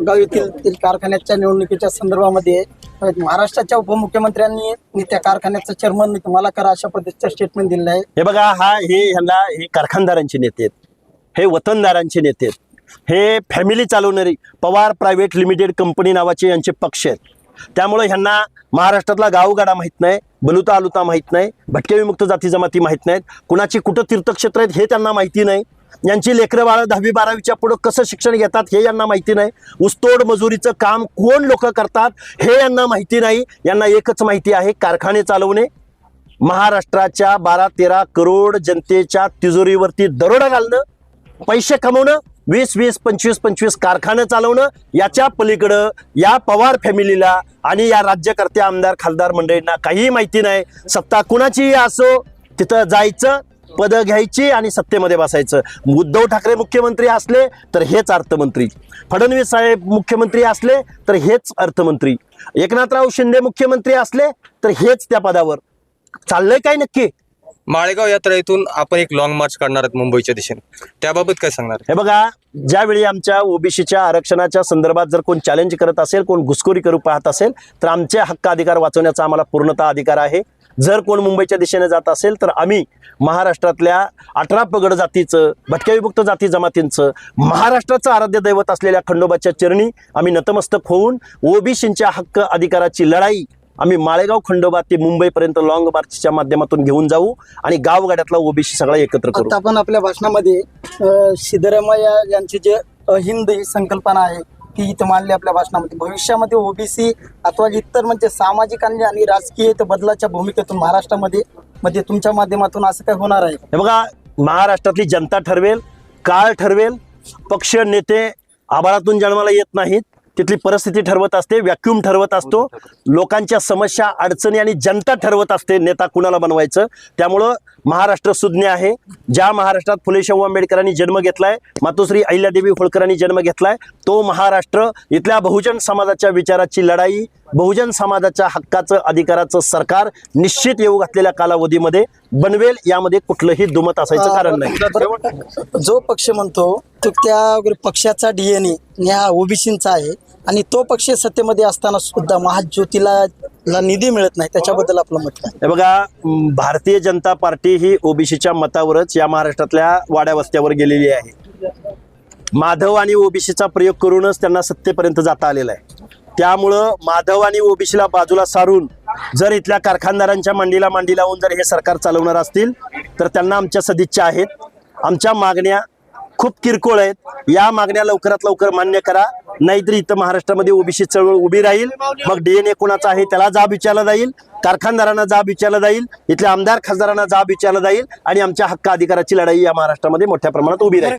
गाव येथील कारखान्याच्या निवडणुकीच्या संदर्भामध्ये महाराष्ट्राच्या उपमुख्यमंत्र्यांनी मी त्या कारखान्याचं चेअरमन तुम्हाला करा अशा पद्धतीचं स्टेटमेंट दिलं आहे. हे बघा हा हे ह्यांना हे कारखानदारांचे नेते आहेत. हे वतनदारांचे नेते आहेत. हे फॅमिली चालवणारी पवार प्रायव्हेट लिमिटेड कंपनी नावाचे यांचे पक्ष आहेत. त्यामुळे ह्यांना महाराष्ट्रातला गावगाडा माहीत नाही बलुता आलुता माहीत नाही भटके विमुक्त जाती जमाती माहीत नाहीत. कुणाची कुठं तीर्थक्षेत्र आहेत हे त्यांना माहिती नाही. यांची लेकरं बाळ दहावी बारावीच्या पुढं कसं शिक्षण घेतात हे यांना माहिती नाही. ऊसतोड मजुरीचं काम कोण लोक करतात हे यांना माहिती नाही. यांना एकच माहिती आहे कारखाने चालवणे. महाराष्ट्राच्या बारा तेरा करोड जनतेच्या तिजोरीवरती दरोडा घालणं पैसे कमवणं वीस वीस पंचवीस पंचवीस कारखाने चालवणं याच्या पलीकडं या पवार फॅमिलीला आणि या राज्यकर्ते आमदार खासदार मंडळींना काहीही माहिती नाही. सत्ता कुणाचीही असो तिथं जायचं पदं घ्यायची आणि सत्तेमध्ये बसायचं. उद्धव ठाकरे मुख्यमंत्री असले तर हेच अर्थमंत्री. फडणवीस साहेब मुख्यमंत्री असले तर हेच अर्थमंत्री. एकनाथराव शिंदे मुख्यमंत्री असले तर हेच त्या पदावर. चाललंय काय नक्की? माळेगाव यात्रा इथून आपण एक लॉंग मार्च काढणार आहोत मुंबईच्या दिशेने. त्याबाबत काय सांगणार? हे बघा ज्यावेळी आमच्या ओबीसीच्या आरक्षणाच्या संदर्भात जर कोण चॅलेंज करत असेल कोण घुसखोरी करू पाहत असेल तर आमचे हक्क अधिकार वाचवण्याचा आम्हाला पूर्णतः अधिकार आहे. जर कोण मुंबईच्या दिशेने जात असेल तर आम्ही महाराष्ट्रातल्या अठरा पगड जातीचं भटक्या विभक्त जाती जमातींचं महाराष्ट्राचं आराध्य दैवत असलेल्या खंडोबाच्या चरणी आम्ही नतमस्तक होऊन ओबीसींच्या हक्क अधिकाराची लढाई आम्ही माळेगाव खंडोबा ते मुंबईपर्यंत लॉंग मार्चच्या माध्यमातून घेऊन जाऊ आणि गावगाड्यातला ओबीसी सगळा एकत्र करू. आपण आपल्या भाषणामध्ये सिद्धरामय्या यांची जे अहिंद ही संकल्पना आहे ती इथं मांडली आपल्या भाषणामध्ये. भविष्यामध्ये ओबीसी अथवा इतर म्हणजे सामाजिक आणि राजकीय तर बदलाच्या भूमिकेतून महाराष्ट्रामध्ये म्हणजे तुमच्या माध्यमातून असं काय होणार आहे? हे बघा महाराष्ट्रातली जनता ठरवेल काळ ठरवेल पक्ष नेते आभारातून जन्माला येत नाहीत. तिथली परिस्थिती ठरवत असते व्हॅक्युम ठरवत असतो. लोकांच्या समस्या अडचणी आणि जनता ठरवत असते नेता कुणाला बनवायचं. त्यामुळं महाराष्ट्र सुज्ञ आहे. ज्या महाराष्ट्रात फुले शाहू आंबेडकरांनी जन्म घेतलाय मातोश्री अहिल्यादेवी होळकरांनी जन्म घेतलाय तो महाराष्ट्र इथल्या बहुजन समाजाच्या विचाराची लढाई बहुजन समाजाच्या हक्काचं अधिकाराचं सरकार निश्चित येऊ घातलेल्या कालावधीमध्ये बनवेल यामध्ये कुठलंही दुमत असायचं कारण नाही. जो पक्ष म्हणतो तो त्या पक्षाचा डीएनए हा ओबीसीचा आहे. आणि तो पक्ष सत्तेमध्ये असताना सुद्धा महाज्योतीला ला निधी मिळत नाही त्याच्याबद्दल आपलं मत काय? बघा भारतीय जनता पार्टी ही ओबीसीच्या मतावरच या महाराष्ट्रातल्या वाड्या वस्त्यावर गेलेली आहे. माधव आणि ओबीसीचा प्रयोग करूनच त्यांना सत्तेपर्यंत जाता आलेला आहे. त्यामुळं माधव आणि ओबीसीला बाजूला सारून जर इथल्या कारखानदारांच्या मांडीला मांडी लावून जर हे सरकार चालवणार असतील तर त्यांना आमच्या सदिच्छा आहेत. आमच्या मागण्या खूप किरकोळ आहेत. या मागण्या लवकरात लवकर मान्य करा. नाहीतर इथं महाराष्ट्रामध्ये ओबीसी चळवळ उभी राहील. मग डीएनए कोणाचा आहे त्याला जाब विचारला जाईल. कारखानदारांना जाब विचारला जाईल. इथल्या आमदार खासदारांना जाब विचारला जाईल. आणि आमच्या हक्क अधिकाराची लढाई या महाराष्ट्रामध्ये मोठ्या प्रमाणात उभी राहील.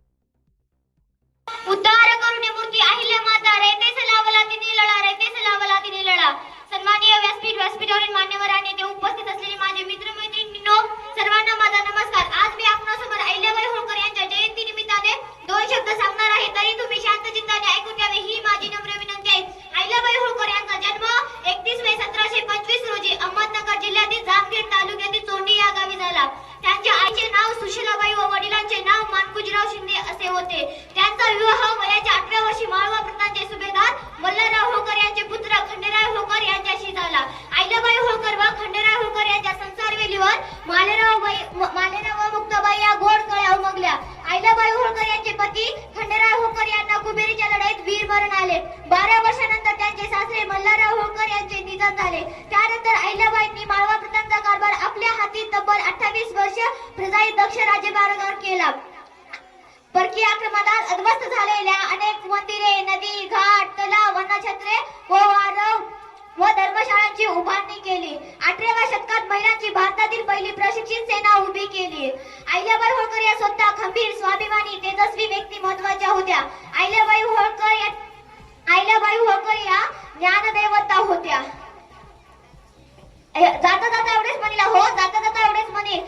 होते. त्यांचा विवाह वयाच्या अठरा वर्षी माळवा प्रतांचे सुभेदार मल्हारराव होकर यांचे पुत्र खंडेराय होकर यांच्याशी झाला. आईलाबाई होकर व खंडेराय होकर यांच्या संसारवेलीवर मालेराव मालेराव व मुक्ताबाई या गोड कळ्या उमगल्या आईलाबाई होकर यांचे पती खंडेराय होकर यांना कुबेरीच्या लढाईत वीर मरण आले. बारा वर्षानंतर त्यांचे सासरे मल्हारराव होकर यांचे निधन झाले. त्यानंतर आईलाबाईंनी माळवा प्रतांचा कारभार आपल्या हाती तब्बल अठ्ठावीस वर्ष प्रजाई दक्ष राज्यभार केला. परकीय आक्रमणात उद्ध्वस्त झालेल्या अनेक मंदिरे नदी घाट तलाव वनक्षेत्रे व वारव व धर्मशाळांची उभारणी केली. अठराव्या शतकात महिलांची भारतातील पहिली प्रशिक्षित सेना उभी केली. अहिल्याबाई होळकर या स्वतः खंबीर स्वाभिमानी तेजस्वी व्यक्ती महत्त्वाच्या होत्या. अहिल्याबाई होळकर या अहिल्याबाई होळकर या ज्ञानदैवता होत्या. जाता जाता एवढेच म्हणला हो जाता जाता एवढेच म्हणे